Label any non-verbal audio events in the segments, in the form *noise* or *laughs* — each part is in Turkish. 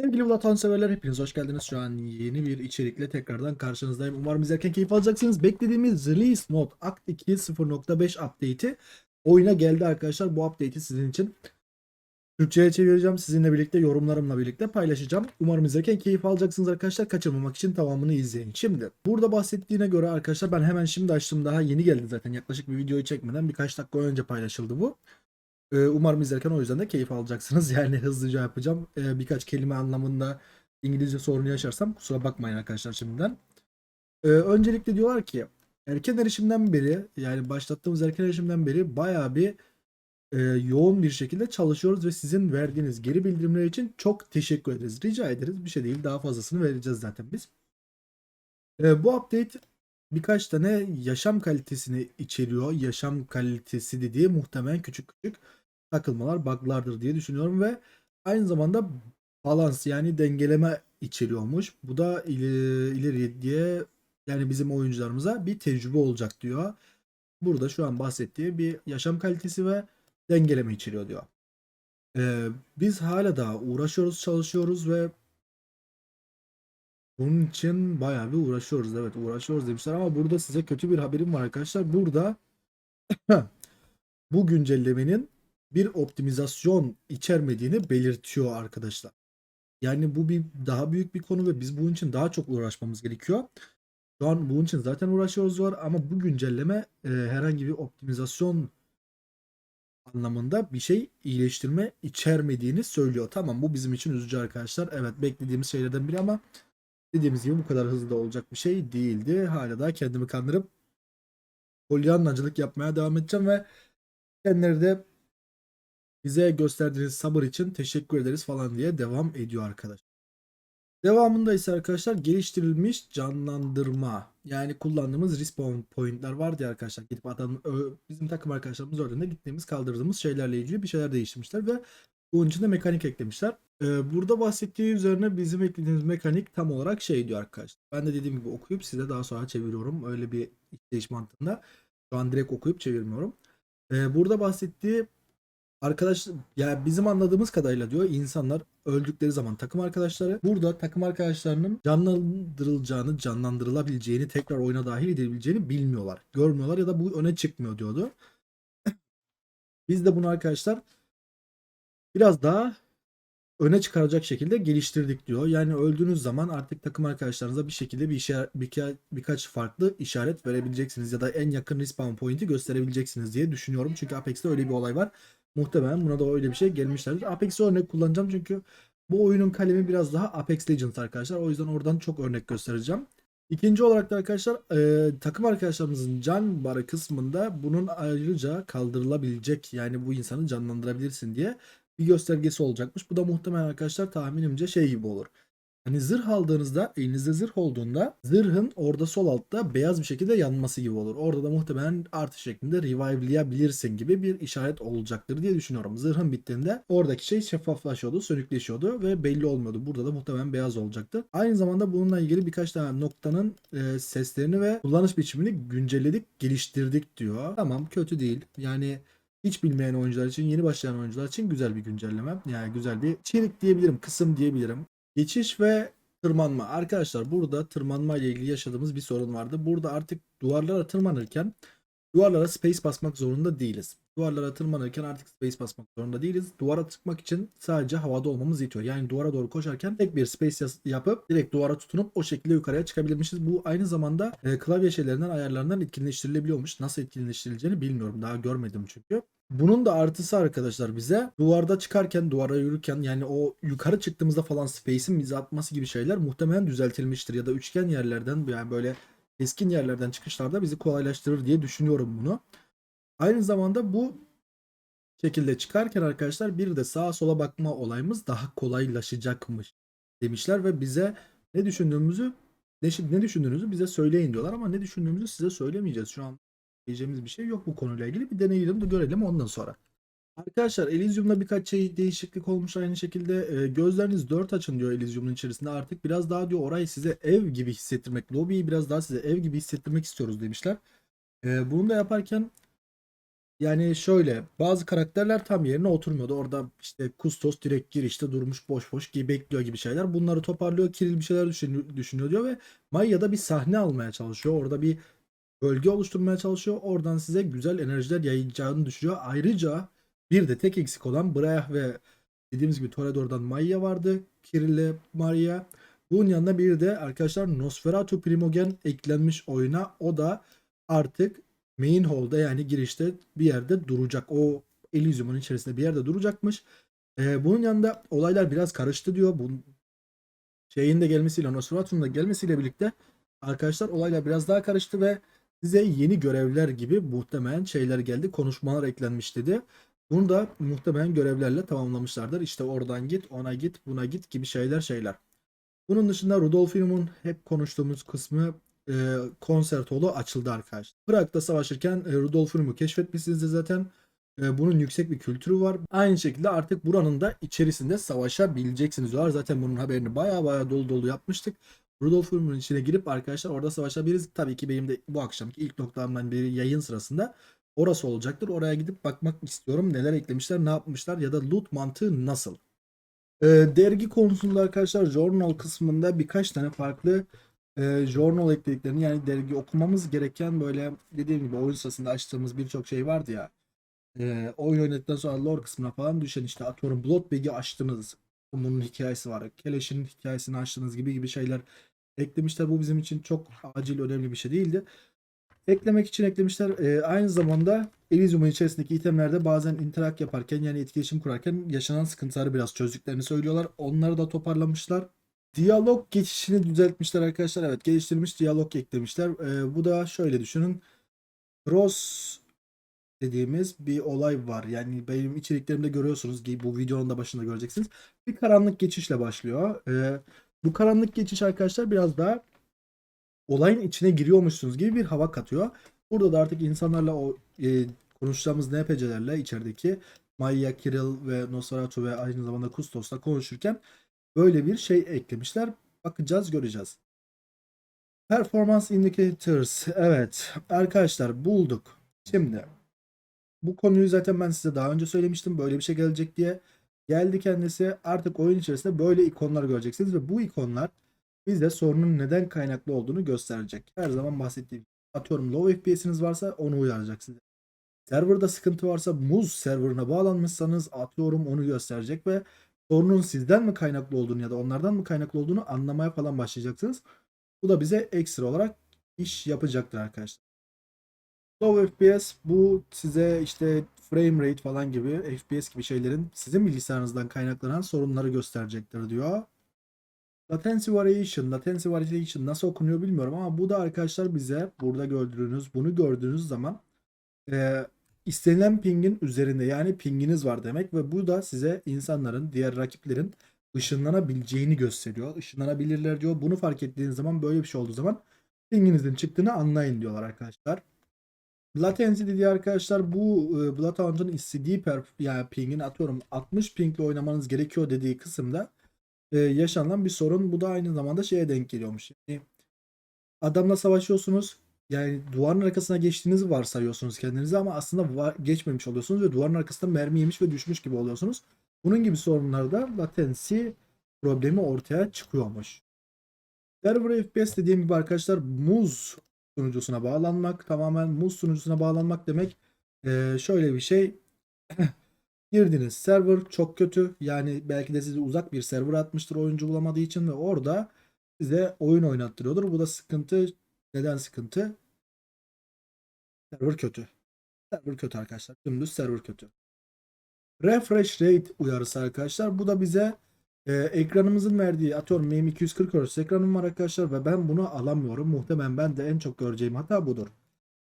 Sevgili Vlatan severler hepiniz hoş geldiniz. Şu an yeni bir içerikle tekrardan karşınızdayım. Umarım izlerken keyif alacaksınız. Beklediğimiz Release Mode Act 2 0.5 update'i oyuna geldi arkadaşlar. Bu update'i sizin için Türkçe'ye çevireceğim. Sizinle birlikte yorumlarımla birlikte paylaşacağım. Umarım izlerken keyif alacaksınız arkadaşlar. Kaçırmamak için tamamını izleyin. Şimdi burada bahsettiğine göre arkadaşlar ben hemen şimdi açtım. Daha yeni geldi zaten. Yaklaşık bir videoyu çekmeden birkaç dakika önce paylaşıldı bu. Ee, Umarım izlerken o yüzden de keyif alacaksınız. *laughs* Yani hızlıca yapacağım. Ee, birkaç kelime anlamında İngilizce sorunu yaşarsam kusura bakmayın arkadaşlar şimdiden. Ee, öncelikle diyorlar ki erken erişimden beri yani başlattığımız erken erişimden beri bayağı bir e, yoğun bir şekilde çalışıyoruz ve sizin verdiğiniz geri bildirimler için çok teşekkür ederiz. Rica ederiz. Bir şey değil daha fazlasını vereceğiz zaten biz. Bu update birkaç tane yaşam kalitesini içeriyor. Yaşam kalitesi dediği muhtemelen küçük küçük takılmalar, bug'lardır diye düşünüyorum ve aynı zamanda balans yani dengeleme içeriyormuş. Bu da ileri, diye yani bizim oyuncularımıza bir tecrübe olacak diyor. Burada şu an bahsettiği bir yaşam kalitesi ve dengeleme içeriyor diyor. Ee, biz hala daha uğraşıyoruz, çalışıyoruz ve bunun için bayağı bir uğraşıyoruz. Evet uğraşıyoruz demişler ama burada size kötü bir haberim var arkadaşlar. Burada *clears throat* bu güncellemenin bir optimizasyon içermediğini belirtiyor arkadaşlar. Yani bu bir daha büyük bir konu ve biz bunun için daha çok uğraşmamız gerekiyor. Şu an bunun için zaten uğraşıyoruz var ama bu güncelleme e, herhangi bir optimizasyon anlamında bir şey iyileştirme içermediğini söylüyor. Tamam bu bizim için üzücü arkadaşlar. Evet beklediğimiz şeylerden biri ama dediğimiz gibi bu kadar hızlı da olacak bir şey değildi. Hala daha kendimi kandırıp polyanlacılık yapmaya devam edeceğim ve kendileri de bize gösterdiğiniz sabır için teşekkür ederiz falan diye devam ediyor arkadaş. Devamında ise arkadaşlar geliştirilmiş canlandırma yani kullandığımız respawn pointler vardı ya arkadaşlar gidip adam bizim takım arkadaşlarımız öldüğünde gittiğimiz kaldırdığımız şeylerle ilgili bir şeyler değiştirmişler ve bunun için de mekanik eklemişler. Ee, burada bahsettiği üzerine bizim eklediğimiz mekanik tam olarak şey diyor arkadaşlar. Ben de dediğim gibi okuyup size daha sonra çeviriyorum. Öyle bir işleyiş mantığında. Şu an direkt okuyup çevirmiyorum. Ee, burada bahsettiği arkadaş yani bizim anladığımız kadarıyla diyor insanlar öldükleri zaman takım arkadaşları burada takım arkadaşlarının canlandırılacağını, canlandırılabileceğini, tekrar oyuna dahil edilebileceğini bilmiyorlar. Görmüyorlar ya da bu öne çıkmıyor diyordu. *clears throat* Biz de bunu arkadaşlar biraz daha öne çıkaracak şekilde geliştirdik diyor. Yani öldüğünüz zaman artık takım arkadaşlarınıza bir şekilde bir işe birka- birkaç farklı işaret verebileceksiniz ya da en yakın respawn point'i gösterebileceksiniz diye düşünüyorum. Çünkü Apex'te öyle bir olay var. Muhtemelen buna da öyle bir şey gelmişlerdir. Apex'i örnek kullanacağım çünkü bu oyunun kalemi biraz daha Apex Legends arkadaşlar. O yüzden oradan çok örnek göstereceğim. İkinci olarak da arkadaşlar e, takım arkadaşlarımızın can barı kısmında bunun ayrıca kaldırılabilecek yani bu insanı canlandırabilirsin diye bir göstergesi olacakmış. Bu da muhtemelen arkadaşlar tahminimce şey gibi olur. Hani zırh aldığınızda elinizde zırh olduğunda zırhın orada sol altta beyaz bir şekilde yanması gibi olur. Orada da muhtemelen artı şeklinde revive'layabilirsin gibi bir işaret olacaktır diye düşünüyorum. Zırhın bittiğinde oradaki şey şeffaflaşıyordu, sönükleşiyordu ve belli olmuyordu. Burada da muhtemelen beyaz olacaktır. Aynı zamanda bununla ilgili birkaç tane noktanın e, seslerini ve kullanış biçimini güncelledik, geliştirdik diyor. Tamam kötü değil. Yani hiç bilmeyen oyuncular için, yeni başlayan oyuncular için güzel bir güncelleme. Yani güzel bir içerik diyebilirim, kısım diyebilirim. Geçiş ve tırmanma. Arkadaşlar burada tırmanma ile ilgili yaşadığımız bir sorun vardı. Burada artık duvarlara tırmanırken duvarlara space basmak zorunda değiliz. Duvarlara tırmanırken artık space basmak zorunda değiliz. Duvara çıkmak için sadece havada olmamız yetiyor. Yani duvara doğru koşarken tek bir space yapıp direkt duvara tutunup o şekilde yukarıya çıkabilmişiz. Bu aynı zamanda e, klavye şeylerinden ayarlarından etkinleştirilebiliyormuş. Nasıl etkinleştirileceğini bilmiyorum. Daha görmedim çünkü. Bunun da artısı arkadaşlar bize duvarda çıkarken duvara yürürken yani o yukarı çıktığımızda falan space'in bize atması gibi şeyler muhtemelen düzeltilmiştir ya da üçgen yerlerden yani böyle keskin yerlerden çıkışlarda bizi kolaylaştırır diye düşünüyorum bunu. Aynı zamanda bu şekilde çıkarken arkadaşlar bir de sağa sola bakma olayımız daha kolaylaşacakmış demişler ve bize ne düşündüğümüzü ne, ne düşündüğünüzü bize söyleyin diyorlar ama ne düşündüğümüzü size söylemeyeceğiz. Şu an diyeceğimiz bir şey yok bu konuyla ilgili. Bir deneyelim de görelim ondan sonra. Arkadaşlar Elysium'da birkaç şey değişiklik olmuş aynı şekilde. E, gözleriniz dört açın diyor Elysium'un içerisinde. Artık biraz daha diyor orayı size ev gibi hissettirmek, lobiyi biraz daha size ev gibi hissettirmek istiyoruz demişler. E, bunu da yaparken Yani şöyle bazı karakterler tam yerine oturmuyordu. Orada işte Kustos direkt girişte durmuş boş boş gibi bekliyor gibi şeyler. Bunları toparlıyor. Kiril bir şeyler düşünüyor, düşünüyor diyor ve Maya'da bir sahne almaya çalışıyor. Orada bir bölge oluşturmaya çalışıyor. Oradan size güzel enerjiler yayacağını düşünüyor. Ayrıca bir de tek eksik olan Brayah ve dediğimiz gibi Toreador'dan Maya vardı. Kirill'le Maria. Bunun yanında bir de arkadaşlar Nosferatu Primogen eklenmiş oyuna. O da artık main hall'da yani girişte bir yerde duracak. O Elysium'un içerisinde bir yerde duracakmış. Ee, bunun yanında olaylar biraz karıştı diyor. Bunun şeyin de gelmesiyle Nosferatu'nun da gelmesiyle birlikte arkadaşlar olaylar biraz daha karıştı ve size yeni görevler gibi muhtemelen şeyler geldi. Konuşmalar eklenmiş dedi. Bunu da muhtemelen görevlerle tamamlamışlardır. İşte oradan git, ona git, buna git gibi şeyler şeyler. Bunun dışında Rudolfinum'un hep konuştuğumuz kısmı e, konsertolu açıldı arkadaşlar. Prag'da savaşırken e, Rudolfinum'u keşfetmişsinizdir zaten. E, bunun yüksek bir kültürü var. Aynı şekilde artık buranın da içerisinde savaşabileceksiniz diyorlar. Zaten bunun haberini baya baya dolu dolu yapmıştık. Rudolfinum'un içine girip arkadaşlar orada savaşabiliriz. Tabii ki benim de bu akşamki ilk noktamdan biri yayın sırasında orası olacaktır. Oraya gidip bakmak istiyorum. Neler eklemişler, ne yapmışlar ya da loot mantığı nasıl? E, dergi konusunda arkadaşlar journal kısmında birkaç tane farklı e, journal eklediklerini yani dergi okumamız gereken böyle dediğim gibi oyun sırasında açtığımız birçok şey vardı ya. E, oyun oynadıktan sonra lore kısmına falan düşen işte atıyorum Bloodbag'i açtınız. Bunun hikayesi var. Keleş'in hikayesini açtınız gibi gibi şeyler eklemişler. Bu bizim için çok acil önemli bir şey değildi. Eklemek için eklemişler. E, aynı zamanda Elysium'un içerisindeki itemlerde bazen interak yaparken yani etkileşim kurarken yaşanan sıkıntıları biraz çözdüklerini söylüyorlar. Onları da toparlamışlar. Diyalog geçişini düzeltmişler arkadaşlar. Evet geliştirilmiş diyalog eklemişler. E, bu da şöyle düşünün. Cross dediğimiz bir olay var. Yani benim içeriklerimde görüyorsunuz ki bu videonun da başında göreceksiniz. Bir karanlık geçişle başlıyor. E, bu karanlık geçiş arkadaşlar biraz daha olayın içine giriyormuşsunuz gibi bir hava katıyor. Burada da artık insanlarla o e, konuşacağımız NPC'lerle içerideki Maya, Kirill ve Nosferatu ve aynı zamanda Kustos'la konuşurken böyle bir şey eklemişler. Bakacağız, göreceğiz. Performance Indicators. Evet. Arkadaşlar bulduk. Şimdi bu konuyu zaten ben size daha önce söylemiştim. Böyle bir şey gelecek diye. Geldi kendisi. Artık oyun içerisinde böyle ikonlar göreceksiniz ve bu ikonlar bize sorunun neden kaynaklı olduğunu gösterecek. Her zaman bahsettiğim. Atıyorum low FPS'iniz varsa onu uyaracak size. Serverda sıkıntı varsa muz serverına bağlanmışsanız atıyorum onu gösterecek ve sorunun sizden mi kaynaklı olduğunu ya da onlardan mı kaynaklı olduğunu anlamaya falan başlayacaksınız. Bu da bize ekstra olarak iş yapacaktır arkadaşlar. Low FPS bu size işte frame rate falan gibi FPS gibi şeylerin sizin bilgisayarınızdan kaynaklanan sorunları gösterecektir diyor. Latency variation, latency variation nasıl okunuyor bilmiyorum ama bu da arkadaşlar bize burada gördüğünüz, bunu gördüğünüz zaman e, istenilen pingin üzerinde yani pinginiz var demek ve bu da size insanların, diğer rakiplerin ışınlanabileceğini gösteriyor. Işınlanabilirler diyor. Bunu fark ettiğiniz zaman böyle bir şey olduğu zaman pinginizin çıktığını anlayın diyorlar arkadaşlar. Latency dediği arkadaşlar bu e, Bloodhound'un istediği perf yani pingin atıyorum 60 pingle oynamanız gerekiyor dediği kısımda e, yaşanan bir sorun. Bu da aynı zamanda şeye denk geliyormuş. Yani adamla savaşıyorsunuz. Yani duvarın arkasına geçtiğinizi varsayıyorsunuz kendinizi ama aslında var, geçmemiş oluyorsunuz ve duvarın arkasında mermi yemiş ve düşmüş gibi oluyorsunuz. Bunun gibi sorunlarda latency problemi ortaya çıkıyormuş. Server FPS dediğim gibi arkadaşlar muz sunucusuna bağlanmak tamamen muz sunucusuna bağlanmak demek Ee, şöyle bir şey. *laughs* Girdiniz server çok kötü. Yani belki de sizi uzak bir server atmıştır oyuncu bulamadığı için ve orada size oyun oynattırıyordur. Bu da sıkıntı. Neden sıkıntı? Server kötü. Server kötü arkadaşlar. Dümdüz server kötü. Refresh rate uyarısı arkadaşlar. Bu da bize ee, ekranımızın verdiği atıyorum benim 240 Hz ekranım var arkadaşlar ve ben bunu alamıyorum. Muhtemelen ben de en çok göreceğim hata budur.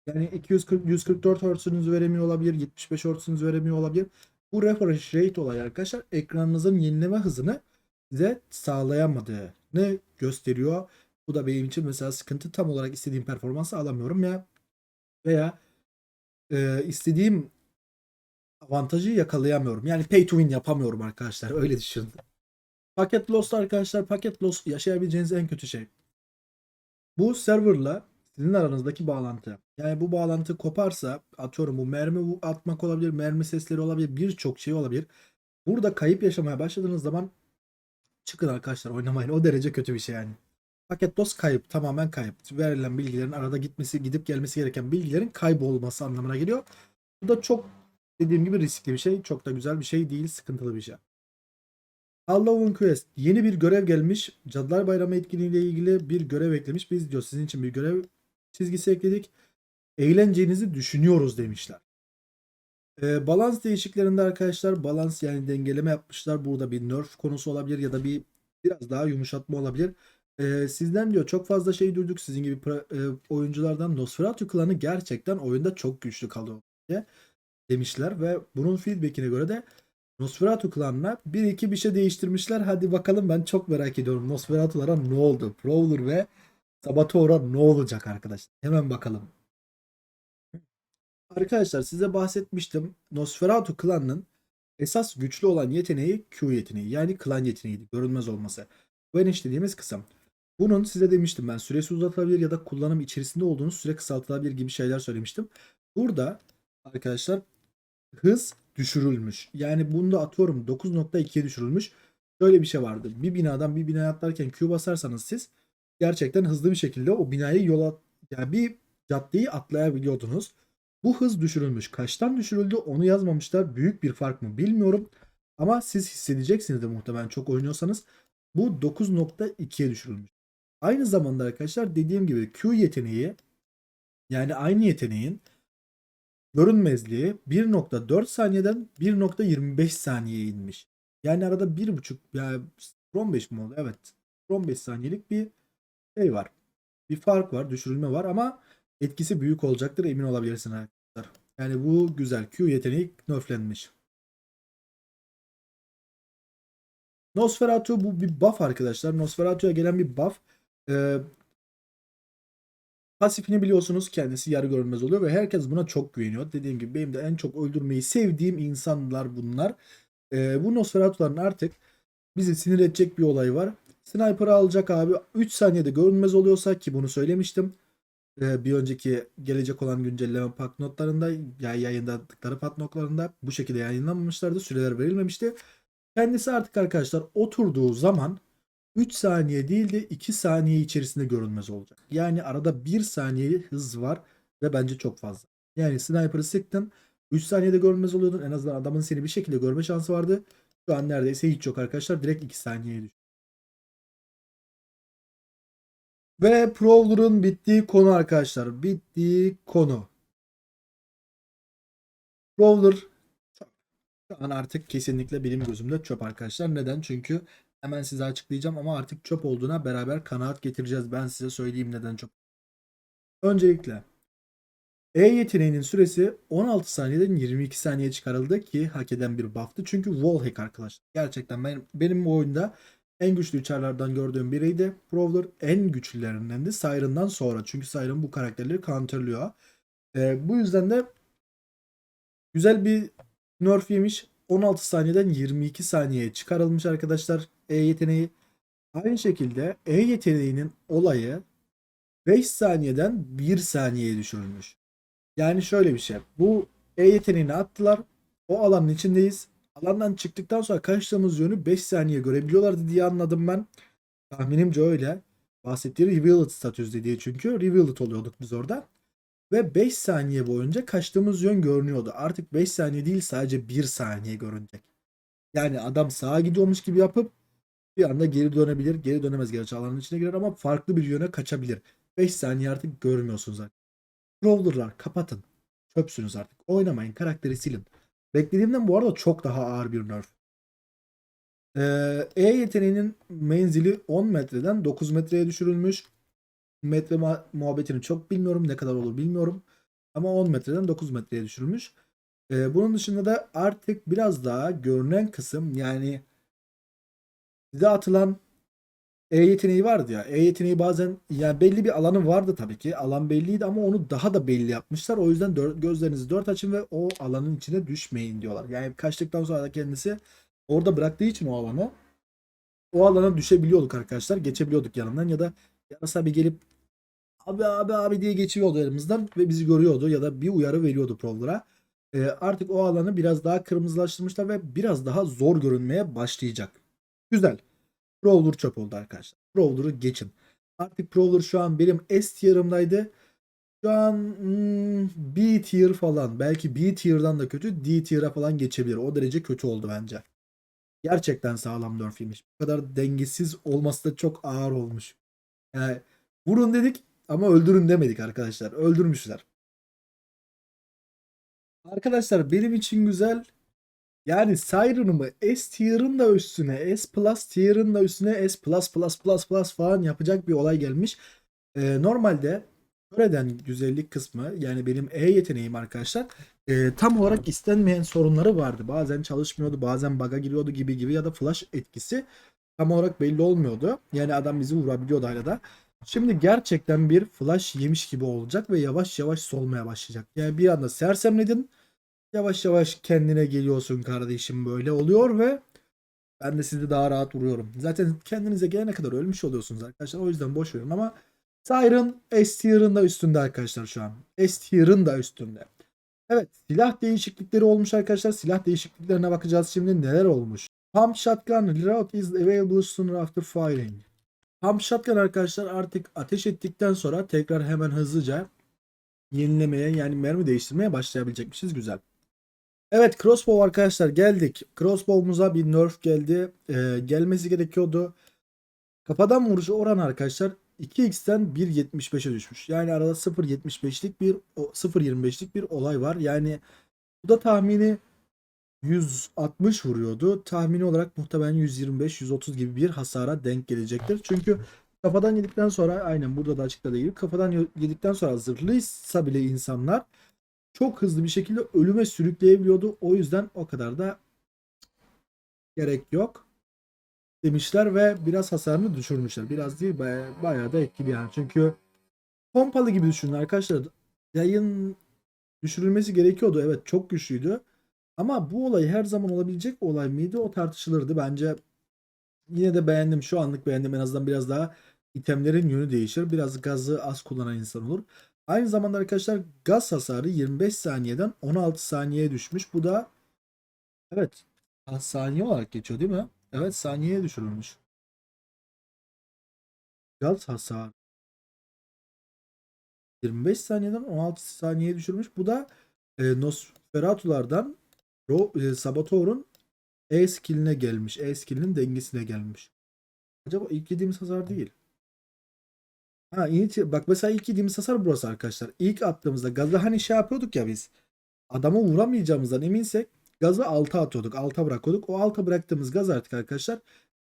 Yani 240 144 Hz'ünüzü veremiyor olabilir, 75 Hz'ünüzü veremiyor olabilir. Bu refresh rate olayı arkadaşlar ekranınızın yenileme hızını size sağlayamadığını gösteriyor. Bu da benim için mesela sıkıntı tam olarak istediğim performansı alamıyorum ya veya e, istediğim avantajı yakalayamıyorum. Yani pay to win yapamıyorum arkadaşlar. Öyle düşünün. Paket loss arkadaşlar paket loss yaşayabileceğiniz en kötü şey. Bu serverla sizin aranızdaki bağlantı. Yani bu bağlantı koparsa atıyorum bu mermi atmak olabilir, mermi sesleri olabilir, birçok şey olabilir. Burada kayıp yaşamaya başladığınız zaman çıkın arkadaşlar oynamayın. O derece kötü bir şey yani. Paket DOS kayıp. Tamamen kayıp. Verilen bilgilerin arada gitmesi, gidip gelmesi gereken bilgilerin kaybolması anlamına geliyor. Bu da çok dediğim gibi riskli bir şey. Çok da güzel bir şey değil. Sıkıntılı bir şey. Halloween Quest. Yeni bir görev gelmiş. Cadılar Bayramı etkinliğiyle ilgili bir görev eklemiş. Biz diyor sizin için bir görev çizgisi ekledik. Eğleneceğinizi düşünüyoruz demişler. Ee, balans değişikliklerinde arkadaşlar balans yani dengeleme yapmışlar. Burada bir nerf konusu olabilir ya da bir biraz daha yumuşatma olabilir. Ee, sizden diyor çok fazla şey duyduk sizin gibi pra- e, oyunculardan Nosferatu klanı gerçekten oyunda çok güçlü kalıyor diye demişler ve bunun feedbackine göre de Nosferatu klanına bir iki bir şey değiştirmişler. Hadi bakalım ben çok merak ediyorum Nosferatu'lara ne oldu? Prowler ve Sabator'a ne olacak arkadaşlar? Hemen bakalım. Arkadaşlar size bahsetmiştim. Nosferatu klanının esas güçlü olan yeteneği Q yeteneği. Yani klan yeteneğiydi. Görünmez olması. Vanish dediğimiz kısım. Bunun size demiştim ben süresi uzatılabilir ya da kullanım içerisinde olduğunuz süre kısaltılabilir gibi şeyler söylemiştim. Burada arkadaşlar hız düşürülmüş. Yani bunda atıyorum 9.2'ye düşürülmüş. Şöyle bir şey vardı. Bir binadan bir binaya atlarken Q basarsanız siz gerçekten hızlı bir şekilde o binayı yola yani bir caddeyi atlayabiliyordunuz. Bu hız düşürülmüş. Kaçtan düşürüldü onu yazmamışlar. Büyük bir fark mı bilmiyorum. Ama siz hissedeceksiniz de muhtemelen çok oynuyorsanız. Bu 9.2'ye düşürülmüş. Aynı zamanda arkadaşlar dediğim gibi Q yeteneği yani aynı yeteneğin görünmezliği 1.4 saniyeden 1.25 saniyeye inmiş. Yani arada 1.5 yani 15 mi oldu? Evet. 15 saniyelik bir şey var. Bir fark var, düşürülme var ama etkisi büyük olacaktır emin olabilirsin arkadaşlar. Yani bu güzel. Q yeteneği nerflenmiş. Nosferatu bu bir buff arkadaşlar. Nosferatu'ya gelen bir buff. Ee, pasifini biliyorsunuz kendisi yarı görünmez oluyor ve herkes buna çok güveniyor. Dediğim gibi benim de en çok öldürmeyi sevdiğim insanlar bunlar. Ee, bu Nosferatu'ların artık bizi sinir edecek bir olay var. Sniper'ı alacak abi. 3 saniyede görünmez oluyorsa ki bunu söylemiştim. Ee, bir önceki gelecek olan güncelleme pak notlarında ya yayınladıkları pat notlarında bu şekilde yayınlanmamışlardı. Süreler verilmemişti. Kendisi artık arkadaşlar oturduğu zaman 3 saniye değil de 2 saniye içerisinde görünmez olacak. Yani arada 1 saniye hız var ve bence çok fazla. Yani sniper'ı sıktın 3 saniyede görünmez oluyordun. En azından adamın seni bir şekilde görme şansı vardı. Şu an neredeyse hiç yok arkadaşlar. Direkt 2 saniyeye düştü. Ve Prowler'ın bittiği konu arkadaşlar. Bittiği konu. Prowler şu an artık kesinlikle benim gözümde çöp arkadaşlar. Neden? Çünkü hemen size açıklayacağım ama artık çöp olduğuna beraber kanaat getireceğiz. Ben size söyleyeyim neden çöp. Öncelikle E yeteneğinin süresi 16 saniyeden 22 saniye çıkarıldı ki hak eden bir buff'tı. Çünkü wallhack arkadaşlar. Gerçekten ben, benim bu oyunda en güçlü uçarlardan gördüğüm biriydi. Prowler en güçlülerinden de Siren'dan sonra. Çünkü Siren bu karakterleri counterlıyor. Ee, bu yüzden de güzel bir nerf yemiş. 16 saniyeden 22 saniyeye çıkarılmış arkadaşlar E yeteneği. Aynı şekilde E yeteneğinin olayı 5 saniyeden 1 saniyeye düşürülmüş. Yani şöyle bir şey. Bu E yeteneğini attılar. O alanın içindeyiz. Alandan çıktıktan sonra kaçtığımız yönü 5 saniye görebiliyorlardı diye anladım ben. Tahminimce öyle. Bahsettiği Revealed statüsü diye çünkü Revealed oluyorduk biz orada. Ve 5 saniye boyunca kaçtığımız yön görünüyordu. Artık 5 saniye değil sadece 1 saniye görünecek. Yani adam sağa gidiyormuş gibi yapıp bir anda geri dönebilir. Geri dönemez gerçi alanın içine girer ama farklı bir yöne kaçabilir. 5 saniye artık görmüyorsunuz artık. Crawler'lar kapatın. Çöpsünüz artık. Oynamayın. Karakteri silin. Beklediğimden bu arada çok daha ağır bir nerf. Ee, E yeteneğinin menzili 10 metreden 9 metreye düşürülmüş. Metre muha- muhabbetini çok bilmiyorum. Ne kadar olur bilmiyorum. Ama 10 metreden 9 metreye düşürülmüş. Ee, bunun dışında da artık biraz daha görünen kısım yani size atılan E yeteneği vardı ya. E yeteneği bazen yani belli bir alanı vardı tabii ki. Alan belliydi ama onu daha da belli yapmışlar. O yüzden dört, gözlerinizi dört açın ve o alanın içine düşmeyin diyorlar. Yani kaçtıktan sonra da kendisi orada bıraktığı için o alanı o alana düşebiliyorduk arkadaşlar. Geçebiliyorduk yanından ya da yarasa bir gelip abi abi abi diye geçiyordu elimizden ve bizi görüyordu ya da bir uyarı veriyordu Prowler'a. Ee, artık o alanı biraz daha kırmızılaştırmışlar ve biraz daha zor görünmeye başlayacak. Güzel. Prowler çöp oldu arkadaşlar. Prowler'ı geçin. Artık Prowler şu an benim S tier'ımdaydı. Şu an hmm, B tier falan. Belki B tier'dan da kötü. D tier'a falan geçebilir. O derece kötü oldu bence. Gerçekten sağlam nerfiymiş. Bu kadar dengesiz olması da çok ağır olmuş. Yani vurun dedik ama öldürün demedik arkadaşlar. Öldürmüşler. Arkadaşlar benim için güzel. Yani Siren'ımı S tier'ın da üstüne, S plus tier'ın da üstüne S plus plus plus plus falan yapacak bir olay gelmiş. Ee, normalde Köreden güzellik kısmı yani benim E yeteneğim arkadaşlar e, tam olarak istenmeyen sorunları vardı. Bazen çalışmıyordu, bazen bug'a giriyordu gibi gibi ya da flash etkisi tam olarak belli olmuyordu. Yani adam bizi vurabiliyordu hala da. Şimdi gerçekten bir flash yemiş gibi olacak ve yavaş yavaş solmaya başlayacak. Yani bir anda sersemledin. Yavaş yavaş kendine geliyorsun kardeşim böyle oluyor ve ben de sizi daha rahat vuruyorum. Zaten kendinize gelene kadar ölmüş oluyorsunuz arkadaşlar. O yüzden boş verin ama Siren S tier'ın da üstünde arkadaşlar şu an. S tier'ın da üstünde. Evet silah değişiklikleri olmuş arkadaşlar. Silah değişikliklerine bakacağız şimdi neler olmuş. Pump Shotgun Reload is available sooner after firing. Pump Shotgun arkadaşlar artık ateş ettikten sonra tekrar hemen hızlıca yenilemeye yani mermi değiştirmeye başlayabilecekmişiz. Güzel. Evet crossbow arkadaşlar geldik. Crossbow'umuza bir nerf geldi. Ee, gelmesi gerekiyordu. Kafadan vuruşu oran arkadaşlar 2x'ten 1.75'e düşmüş. Yani arada 0.75'lik bir o- 0.25'lik bir olay var. Yani bu da tahmini 160 vuruyordu. Tahmini olarak muhtemelen 125-130 gibi bir hasara denk gelecektir. Çünkü kafadan yedikten sonra aynen burada da açıkladığı gibi kafadan yedikten sonra zırhlıysa bile insanlar çok hızlı bir şekilde ölüme sürükleyebiliyordu. O yüzden o kadar da gerek yok demişler ve biraz hasarını düşürmüşler. Biraz değil bayağı, bayağı da etkili yani. Çünkü pompalı gibi düşünün arkadaşlar. Yayın düşürülmesi gerekiyordu. Evet çok güçlüydü. Ama bu olay her zaman olabilecek olay mıydı? O tartışılırdı. Bence yine de beğendim. Şu anlık beğendim. En azından biraz daha itemlerin yönü değişir. Biraz gazı az kullanan insan olur. Aynı zamanda arkadaşlar gaz hasarı 25 saniyeden 16 saniyeye düşmüş. Bu da evet saniye olarak geçiyor değil mi? Evet saniyeye düşürülmüş. Gaz hasarı 25 saniyeden 16 saniyeye düşürmüş. Bu da e, Nosferatu'lardan Ro- e, Saboteur'un E skilline gelmiş. E skillinin dengesine gelmiş. Acaba ilk yediğimiz hasar değil. Ha, ilk, bak mesela ilk yediğimiz hasar burası arkadaşlar. İlk attığımızda gazı hani şey yapıyorduk ya biz. Adamı vuramayacağımızdan eminsek gazı 6'a atıyorduk. 6'a bırakıyorduk. O 6'a bıraktığımız gaz artık arkadaşlar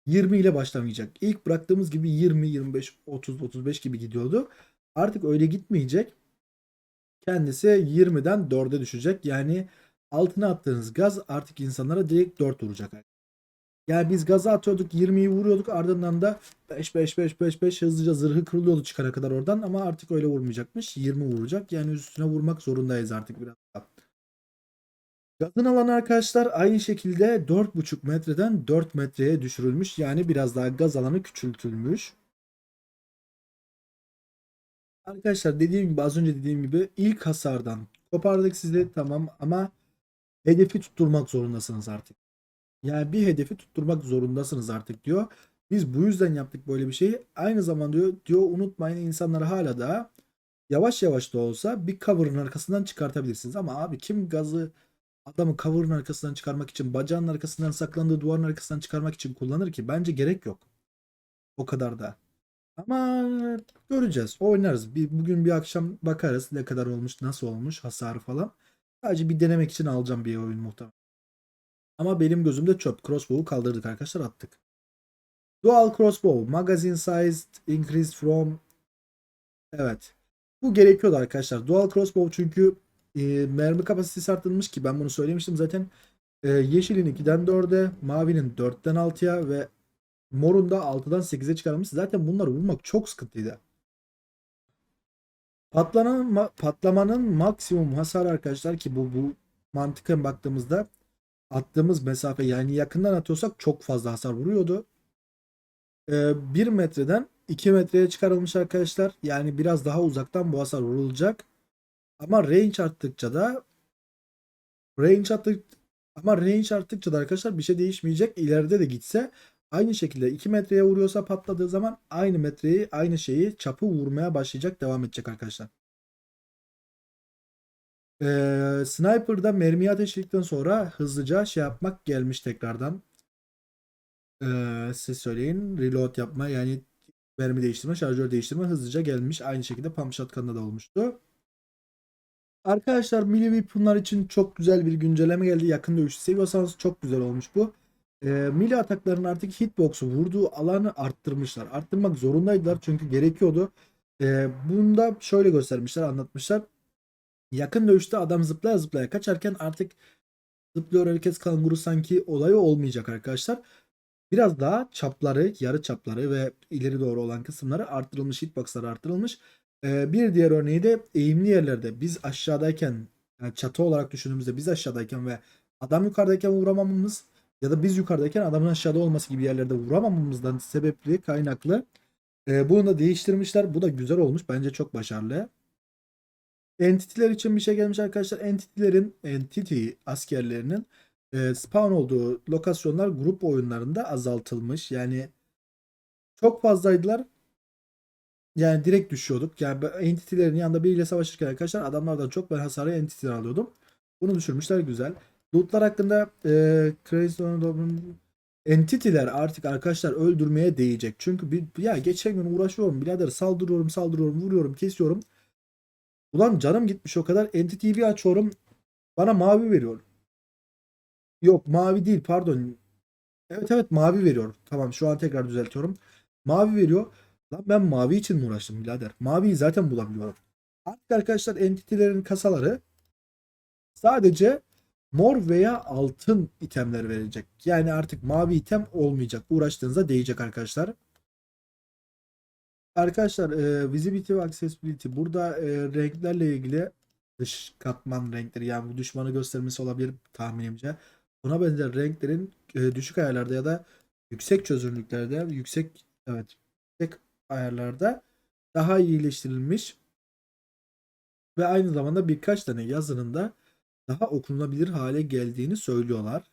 20 ile başlamayacak. İlk bıraktığımız gibi 20, 25, 30, 35 gibi gidiyordu. Artık öyle gitmeyecek. Kendisi 20'den 4'e düşecek. Yani altına attığınız gaz artık insanlara direkt 4 vuracak. Yani biz gaza atıyorduk 20'yi vuruyorduk ardından da 5 5 5 5 5 hızlıca zırhı kırılıyordu çıkana kadar oradan ama artık öyle vurmayacakmış. 20 vuracak. Yani üstüne vurmak zorundayız artık biraz daha. Gazın alanı arkadaşlar aynı şekilde 4,5 metreden 4 metreye düşürülmüş. Yani biraz daha gaz alanı küçültülmüş. Arkadaşlar dediğim gibi az önce dediğim gibi ilk hasardan kopardık sizi tamam ama hedefi tutturmak zorundasınız artık. Yani bir hedefi tutturmak zorundasınız artık diyor. Biz bu yüzden yaptık böyle bir şeyi. Aynı zamanda diyor, diyor unutmayın insanları hala da yavaş yavaş da olsa bir cover'ın arkasından çıkartabilirsiniz. Ama abi kim gazı adamı cover'ın arkasından çıkarmak için bacağının arkasından saklandığı duvarın arkasından çıkarmak için kullanır ki? Bence gerek yok. O kadar da. Ama göreceğiz. Oynarız. Bir, bugün bir akşam bakarız ne kadar olmuş, nasıl olmuş, hasarı falan. Sadece bir denemek için alacağım bir oyun muhtemelen. Ama benim gözümde çöp. Crossbow'u kaldırdık arkadaşlar attık. Dual crossbow. Magazine size increased from Evet. Bu gerekiyordu arkadaşlar. Dual crossbow çünkü e, mermi kapasitesi arttırılmış ki ben bunu söylemiştim zaten. E, yeşilin 2'den 4'e, mavinin 4'ten 6'ya ve morun da 6'dan 8'e çıkarılmış. Zaten bunları vurmak çok sıkıntıydı. Patlanan, ma- patlamanın maksimum hasar arkadaşlar ki bu bu mantıken baktığımızda attığımız mesafe yani yakından atıyorsak çok fazla hasar vuruyordu. Ee, 1 metreden 2 metreye çıkarılmış arkadaşlar. Yani biraz daha uzaktan bu hasar vurulacak. Ama range arttıkça da range arttık ama range arttıkça da arkadaşlar bir şey değişmeyecek. İleride de gitse aynı şekilde 2 metreye vuruyorsa patladığı zaman aynı metreyi aynı şeyi çapı vurmaya başlayacak devam edecek arkadaşlar. Ee, Sniper'da mermiyi ateşledikten sonra hızlıca şey yapmak gelmiş tekrardan. Ee, siz söyleyin. Reload yapma yani mermi değiştirme, şarjör değiştirme hızlıca gelmiş. Aynı şekilde Pump Shotgun'da da olmuştu. Arkadaşlar Melee Weapon'lar için çok güzel bir güncelleme geldi. Yakın dövüşü seviyorsanız çok güzel olmuş bu. Ee, melee atakların artık hitbox'u vurduğu alanı arttırmışlar. Arttırmak zorundaydılar çünkü gerekiyordu. Ee, bunu da şöyle göstermişler, anlatmışlar. Yakın dövüşte adam zıplaya zıplaya kaçarken artık zıplıyor herkes kanguru sanki olayı olmayacak arkadaşlar. Biraz daha çapları, yarı çapları ve ileri doğru olan kısımları arttırılmış, hitboxları arttırılmış. Ee, bir diğer örneği de eğimli yerlerde biz aşağıdayken yani çatı olarak düşündüğümüzde biz aşağıdayken ve adam yukarıdayken vuramamamız ya da biz yukarıdayken adamın aşağıda olması gibi yerlerde vuramamamızdan sebepli kaynaklı e, bunu da değiştirmişler. Bu da güzel olmuş. Bence çok başarılı. Entity'ler için bir şey gelmiş arkadaşlar. Entity'lerin, entity askerlerinin e, spawn olduğu lokasyonlar grup oyunlarında azaltılmış. Yani çok fazlaydılar. Yani direkt düşüyorduk. Yani entity'lerin yanında biriyle savaşırken arkadaşlar adamlardan çok ben hasarı entity'den alıyordum. Bunu düşürmüşler güzel. Lootlar hakkında e, Crazy Entity'ler artık arkadaşlar öldürmeye değecek. Çünkü bir, ya geçen gün uğraşıyorum birader saldırıyorum saldırıyorum vuruyorum kesiyorum. Ulan canım gitmiş o kadar. Entity'yi açıyorum. Bana mavi veriyor. Yok mavi değil pardon. Evet evet mavi veriyor. Tamam şu an tekrar düzeltiyorum. Mavi veriyor. Lan ben mavi için mi uğraştım birader? Maviyi zaten bulabiliyorum. Artık arkadaşlar entity'lerin kasaları sadece mor veya altın itemler verecek. Yani artık mavi item olmayacak. Uğraştığınızda değecek arkadaşlar. Arkadaşlar e, visibility ve accessibility burada e, renklerle ilgili dış katman renkleri yani bu düşmanı göstermesi olabilir tahminimce. Buna benzer renklerin e, düşük ayarlarda ya da yüksek çözünürlüklerde yüksek evet yüksek ayarlarda daha iyileştirilmiş ve aynı zamanda birkaç tane yazının da daha okunabilir hale geldiğini söylüyorlar.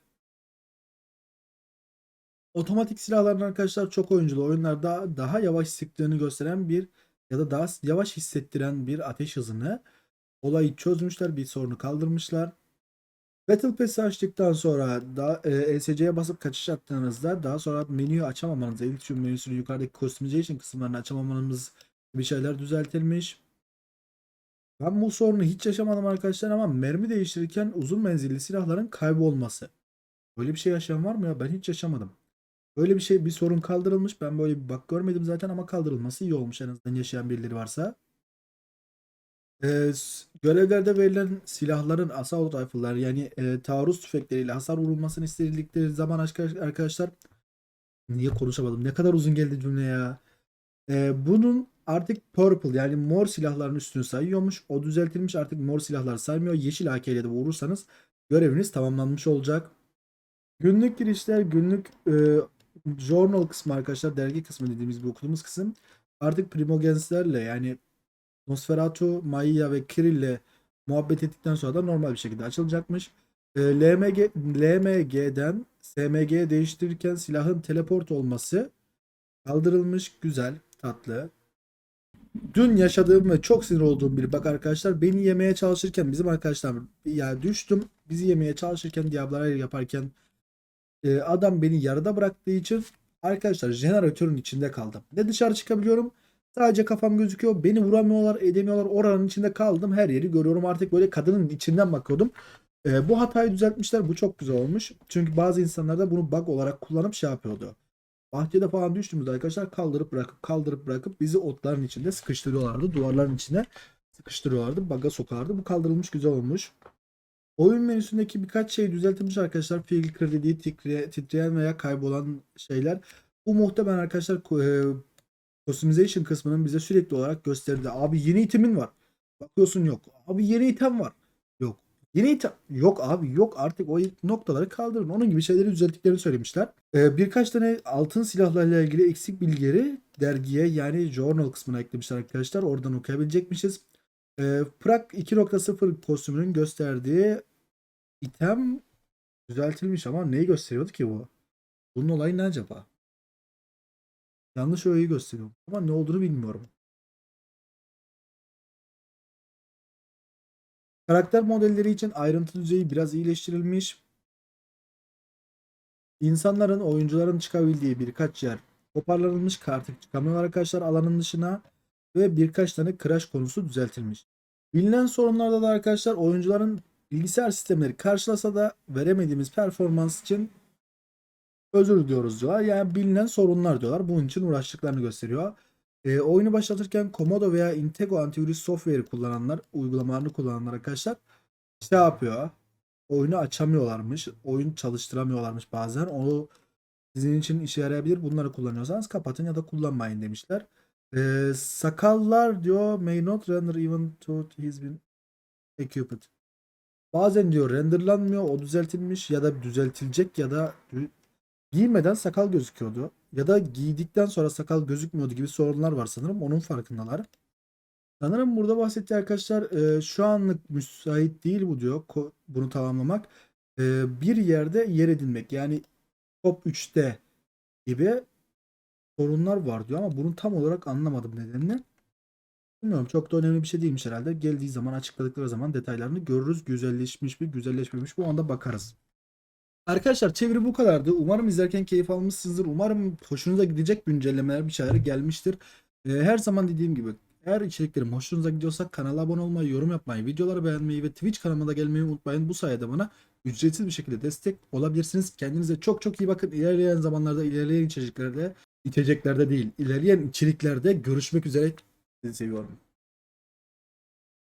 Otomatik silahların arkadaşlar çok oyunculu oyunlarda daha yavaş sıktığını gösteren bir ya da daha yavaş hissettiren bir ateş hızını olayı çözmüşler, bir sorunu kaldırmışlar. Battle Pass'i açtıktan sonra da e, ESC'ye basıp kaçış attığınızda daha sonra menüyü açamamanız, iletişim menüsünü yukarıdaki customization kısımlarını açamamanız gibi şeyler düzeltilmiş. Ben bu sorunu hiç yaşamadım arkadaşlar ama mermi değiştirirken uzun menzilli silahların kaybolması. Böyle bir şey yaşayan var mı ya? Ben hiç yaşamadım. Böyle bir şey bir sorun kaldırılmış. Ben böyle bir bak görmedim zaten ama kaldırılması iyi olmuş en azından yaşayan birileri varsa. Ee, görevlerde verilen silahların assault rifle'lar yani e, taarruz tüfekleriyle hasar vurulmasını istedikleri zaman arka- arkadaşlar niye konuşamadım? Ne kadar uzun geldi cümle ya. Ee, bunun artık purple yani mor silahların üstünü sayıyormuş. O düzeltilmiş artık mor silahlar saymıyor. Yeşil AK ile de vurursanız göreviniz tamamlanmış olacak. Günlük girişler, günlük e, journal kısmı arkadaşlar, dergi kısmı dediğimiz bu okuduğumuz kısım artık primogenslerle yani Nosferatu, Maya ve Kirill'le muhabbet ettikten sonra da normal bir şekilde açılacakmış. E, LMG, LMG'den SMG'ye değiştirirken silahın teleport olması kaldırılmış. Güzel, tatlı. Dün yaşadığım ve çok sinir olduğum bir bak arkadaşlar beni yemeye çalışırken bizim arkadaşlar ya düştüm bizi yemeye çalışırken Diablo yaparken e, adam beni yarıda bıraktığı için arkadaşlar jeneratörün içinde kaldım. Ne dışarı çıkabiliyorum sadece kafam gözüküyor beni vuramıyorlar edemiyorlar oranın içinde kaldım her yeri görüyorum artık böyle kadının içinden bakıyordum. E, bu hatayı düzeltmişler bu çok güzel olmuş. Çünkü bazı insanlar da bunu bug olarak kullanıp şey yapıyordu. Bahçede falan düştüğümüzde arkadaşlar kaldırıp bırakıp kaldırıp bırakıp bizi otların içinde sıkıştırıyorlardı. Duvarların içine sıkıştırıyorlardı. Baga sokardı. Bu kaldırılmış güzel olmuş. Oyun menüsündeki birkaç şey düzeltilmiş arkadaşlar. Flicker dediği titre, titreyen veya kaybolan şeyler. Bu muhtemelen arkadaşlar e, customization kısmının bize sürekli olarak gösterdi. Abi yeni itemin var. Bakıyorsun yok. Abi yeni item var. Yok. Yeni ita- yok abi yok artık o noktaları kaldırın. Onun gibi şeyleri düzelttiklerini söylemişler. Ee, birkaç tane altın silahlarla ilgili eksik bilgileri dergiye yani journal kısmına eklemişler arkadaşlar. Oradan okuyabilecekmişiz. Ee, Prag 2.0 kostümünün gösterdiği item düzeltilmiş ama neyi gösteriyordu ki bu? Bunun olayı ne acaba? Yanlış öğeyi gösteriyor. Ama ne olduğunu bilmiyorum. Karakter modelleri için ayrıntı düzeyi biraz iyileştirilmiş. İnsanların, oyuncuların çıkabildiği birkaç yer toparlanılmış artık çıkamıyorlar arkadaşlar alanın dışına ve birkaç tane crash konusu düzeltilmiş. Bilinen sorunlarda da arkadaşlar oyuncuların bilgisayar sistemleri karşılasa da veremediğimiz performans için özür diliyoruz diyorlar. Yani bilinen sorunlar diyorlar. Bunun için uğraştıklarını gösteriyor. E, oyunu başlatırken Komodo veya Intego antivirüs software'i kullananlar, uygulamalarını kullananlar arkadaşlar şey yapıyor. Oyunu açamıyorlarmış. Oyun çalıştıramıyorlarmış bazen. O sizin için işe yarayabilir. Bunları kullanıyorsanız kapatın ya da kullanmayın demişler. E, sakallar diyor may not render even though he's been equipped. Bazen diyor renderlanmıyor. O düzeltilmiş ya da düzeltilecek ya da giymeden sakal gözüküyordu. Ya da giydikten sonra sakal gözükmüyordu gibi sorunlar var sanırım. Onun farkındalar. Sanırım burada bahsettiği arkadaşlar e, şu anlık müsait değil bu diyor. Ko- bunu tamamlamak. E, bir yerde yer edinmek. Yani top 3'te gibi sorunlar var diyor ama bunu tam olarak anlamadım nedenini. Bilmiyorum çok da önemli bir şey değilmiş herhalde. Geldiği zaman açıkladıkları zaman detaylarını görürüz. Güzelleşmiş mi güzelleşmemiş mi o anda bakarız. Arkadaşlar çeviri bu kadardı. Umarım izlerken keyif almışsınızdır. Umarım hoşunuza gidecek güncellemeler bir şeyler gelmiştir. Ee, her zaman dediğim gibi eğer içeriklerim hoşunuza gidiyorsa kanala abone olmayı, yorum yapmayı, videoları beğenmeyi ve Twitch kanalıma da gelmeyi unutmayın. Bu sayede bana ücretsiz bir şekilde destek olabilirsiniz. Kendinize çok çok iyi bakın. İlerleyen zamanlarda, ilerleyen içeriklerde, içeceklerde değil, ilerleyen içeriklerde görüşmek üzere. Sizi seviyorum.